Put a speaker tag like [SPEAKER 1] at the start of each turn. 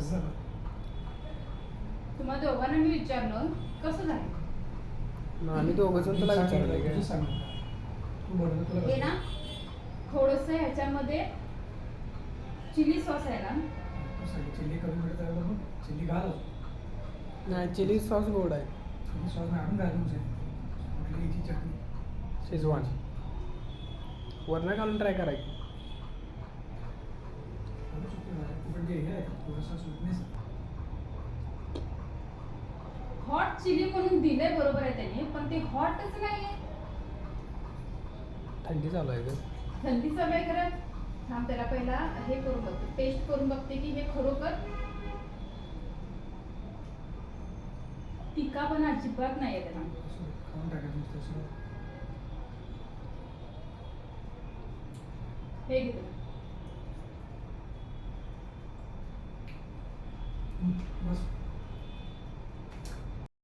[SPEAKER 1] असं झालं
[SPEAKER 2] तुम्हा दोघांना मी विचारलं कसं झालं?
[SPEAKER 3] मग आम्ही दोघं जण तुला विचारलं
[SPEAKER 1] तुला
[SPEAKER 2] हे ना थोडस ह्याच्यामध्ये चिली सॉस आहे ना?
[SPEAKER 1] चिल्ली कमी मिळत आहे बघ. चिल्ली घाल
[SPEAKER 3] नाही चिली सॉस गोड आहे.
[SPEAKER 1] चिल्ली सॉस आणून घाल कुठली याची चटणी.
[SPEAKER 3] शेजवान. वरनं घालून ट्राय करायची
[SPEAKER 1] थोडं सुकं घाल. तू पण ते हे आहे का? थोडंसं sweetness आहे.
[SPEAKER 2] हॉट चिली म्हणून दिलंय बरोबर आहे त्याने पण ते हॉटच नाहीये.
[SPEAKER 3] थंडी चालू आहे
[SPEAKER 2] थंडी सवय करत थांब त्याला पहिला हे करून बघते टेस्ट करून बघते की हे खरोखर तिका पण अजिबात त्याला.
[SPEAKER 1] खाऊन टाकायचं नुसतं सगळं.
[SPEAKER 2] हे घे
[SPEAKER 1] बस.